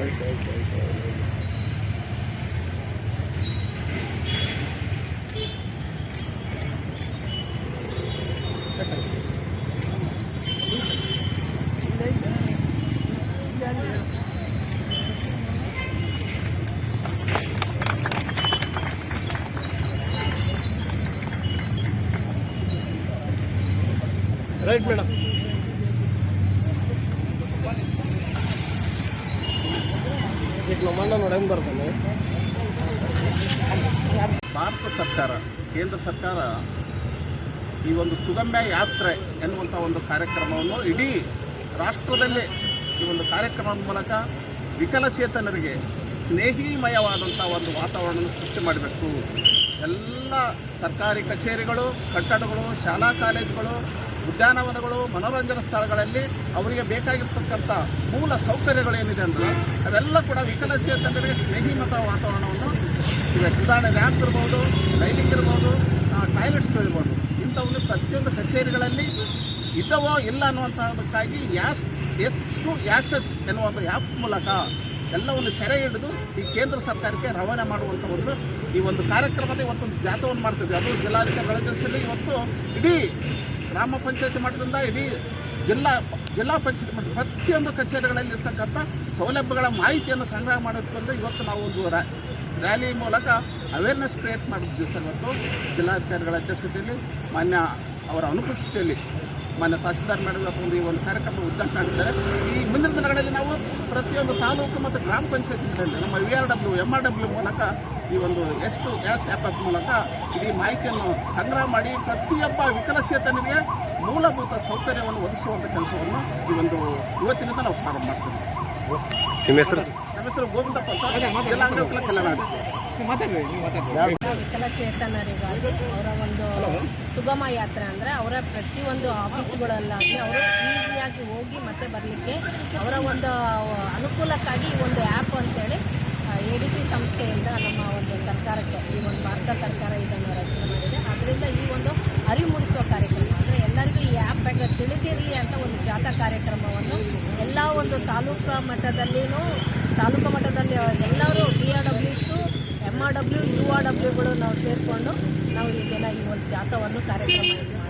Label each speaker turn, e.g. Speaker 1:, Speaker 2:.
Speaker 1: trời trời trời trời right madam ಹೆಂಗೆ ಬರ್ತಾನೆ
Speaker 2: ಭಾರತ ಸರ್ಕಾರ, ಕೇಂದ್ರ ಸರ್ಕಾರ ಈ ಒಂದು ಸುಗಮ್ಯ ಯಾತ್ರೆ ಎನ್ನುವಂಥ ಒಂದು ಕಾರ್ಯಕ್ರಮವನ್ನು ಇಡೀ ರಾಷ್ಟ್ರದಲ್ಲಿ ಈ ಒಂದು ಕಾರ್ಯಕ್ರಮದ ಮೂಲಕ ವಿಕಲಚೇತನರಿಗೆ ಸ್ನೇಹಿಮಯವಾದಂಥ ಒಂದು ವಾತಾವರಣವನ್ನು ಸೃಷ್ಟಿ ಮಾಡಬೇಕು. ಎಲ್ಲ ಸರ್ಕಾರಿ ಕಚೇರಿಗಳು, ಕಟ್ಟಡಗಳು, ಶಾಲಾ ಕಾಲೇಜುಗಳು ಉದ್ಯಾನವನಗಳು, ಮನೋರಂಜನಾ ಸ್ಥಳಗಳಲ್ಲಿ ಅವರಿಗೆ ಬೇಕಾಗಿರ್ತಕ್ಕಂಥ ಮೂಲ ಸೌಕರ್ಯಗಳೇನಿದೆ ಅಂದರೆ ಅವೆಲ್ಲ ಕೂಡ ವಿಕಲಚೇತನರಿಗೆ ಸ್ನೇಹಿಮತ ವಾತಾವರಣವನ್ನು ಇವೆ ಉದಾಹರಣೆ ರ್ಯಾಂಪ್ ಇರ್ಬೋದು, ರೈಲಿಂಗ್ ಇರ್ಬೋದು ಟಾಯ್ಲೆಟ್ಸ್ಗಳಿರ್ಬೋದು, ಇಂಥವನ್ನು ಪ್ರತಿಯೊಂದು ಕಚೇರಿಗಳಲ್ಲಿ ಇದ್ದವೋ ಇಲ್ಲ ಅನ್ನುವಂಥದ್ದಕ್ಕಾಗಿ ಯಾಸ್, ಎಸ್ ಟು ಯಾಸ್ ಎಸ್ ಎನ್ನುವ ಒಂದು ಆ್ಯಪ್ ಮೂಲಕ ಎಲ್ಲವನ್ನು ಸೆರೆ ಹಿಡಿದು ಈ ಕೇಂದ್ರ ಸರ್ಕಾರಕ್ಕೆ ರವಾನೆ ಮಾಡುವಂಥ ಒಂದು ಈ ಒಂದು ಕಾರ್ಯಕ್ರಮದ ಇವತ್ತೊಂದು ಜಾಥವನ್ನು ಮಾಡ್ತಿದ್ವಿ. ಅದು ಜಿಲ್ಲಾಧಿಕಾರಿಗಳ ಜೊತೆಯಲ್ಲಿ ಇವತ್ತು ಇಡೀ ಗ್ರಾಮ ಪಂಚಾಯತಿ ಮಟ್ಟದಿಂದ ಇಡೀ ಜಿಲ್ಲಾ ಜಿಲ್ಲಾ ಪಂಚಾಯತ್ ಮಟ್ಟ ಪ್ರತಿಯೊಂದು ಕಚೇರಿಗಳಲ್ಲಿ ಇರ್ತಕ್ಕಂಥ ಸೌಲಭ್ಯಗಳ ಮಾಹಿತಿಯನ್ನು ಸಂಗ್ರಹ ಮಾಡೋದಕ್ಕೊಂದು ಇವತ್ತು ನಾವು ಒಂದು ರ್ಯಾಲಿ ಮೂಲಕ ಅವೇರ್ನೆಸ್ ಕ್ರಿಯೇಟ್ ಮಾಡಿದ್ವಿ ಸರ್ ಇವತ್ತು. ಜಿಲ್ಲಾಧಿಕಾರಿಗಳ ಅಧ್ಯಕ್ಷತೆಯಲ್ಲಿ, ಮಾನ್ಯ ಅವರ ಅನುಪಸ್ಥಿತಿಯಲ್ಲಿ ಮಾನ್ಯ ತಹಸೀಲ್ದಾರ್ ಮಾಡಿದ ಒಂದು ಈ ಒಂದು ಕಾರ್ಯಕ್ರಮ ಉದ್ಘಾಟನೆ ಮಾಡಿದ್ದಾರೆ. ಈ ಮುಂದಿನ ದಿನಗಳಲ್ಲಿ ನಾವು ಪ್ರತಿಯೊಂದು ತಾಲೂಕು ಮತ್ತು ಗ್ರಾಮ ಪಂಚಾಯತಿಗಳಲ್ಲಿ ನಮ್ಮ V R W M R W ಮೂಲಕ ಈ ಒಂದು ಎಷ್ಟು ಗ್ಯಾಸ್ ಆ್ಯಪ್ ಮೂಲಕ ಇಡೀ ಮಾಹಿತಿಯನ್ನು ಸಂಗ್ರಹ ಮಾಡಿ ಪ್ರತಿಯೊಬ್ಬ ವಿಕಲಚೇತನರಿಗೆ ಮೂಲಭೂತ ಸೌಕರ್ಯವನ್ನು ಒದಗಿಸುವಂಥ ಕೆಲಸವನ್ನು ಈ ಒಂದು ಇವತ್ತಿನಿಂದ ನಾವು ಪ್ರಾರಂಭ ಮಾಡ್ತೀವಿ. ನಿಮ್ಮ ಹೆಸರು? ನಮ್ಮ ಹೆಸರು ಗೋವಿಂದಪ್ಪ ಅಂತ. ಕಲ್ಯಾಣ
Speaker 3: ವಿಕಲಚೇತನರಿಗಾಗಿ ಅವರ ಒಂದು ಸುಗಮ ಯಾತ್ರೆ ಅಂದರೆ ಅವರ ಪ್ರತಿಯೊಂದು ಆಫೀಸ್ಗಳಲ್ಲಾಗಿ ಅವರು ಈಸಿಯಾಗಿ ಹೋಗಿ ಮತ್ತೆ ಬರಲಿಕ್ಕೆ ಅವರ ಒಂದು ಅನುಕೂಲಕ್ಕಾಗಿ ಈ ಒಂದು ಆ್ಯಪ್ ಅಂತೇಳಿ ಎ ಡಿ ಪಿ ಸಂಸ್ಥೆಯಿಂದ ನಮ್ಮ ಒಂದು ಸರ್ಕಾರಕ್ಕೆ ಈ ಒಂದು ಕರ್ನಾಟಕ ಸರ್ಕಾರ ಇದನ್ನು ರಚನೆ ಮಾಡಿದೆ. ಆದ್ದರಿಂದ ಈ ಒಂದು ಅರಿವು ಮೂಡಿಸುವ ಕಾರ್ಯಕ್ರಮ, ಅಂದರೆ ಎಲ್ಲರಿಗೂ ಈ ಆ್ಯಪ್ ಬಗ್ಗೆ ತಿಳಿದಿರಿ ಅಂತ ಒಂದು ಜಾಥಾ ಕಾರ್ಯಕ್ರಮವನ್ನು ಎಲ್ಲ ಒಂದು ತಾಲೂಕು ಮಟ್ಟದಲ್ಲಿಯೂ ತಾಲೂಕು ಮಟ್ಟದಲ್ಲಿ ಎಲ್ಲರೂ B R ಡಬ್ಲ್ಯೂಸು M R W U R ಡಬ್ಲ್ಯೂಗಳು ನಾವು ಸೇರಿಕೊಂಡು ನಾವು ಈಗೆಲ್ಲ ಈ ಒಂದು ಜಾಥಾವನ್ನು ಕಾರ್ಯಕ್ರಮ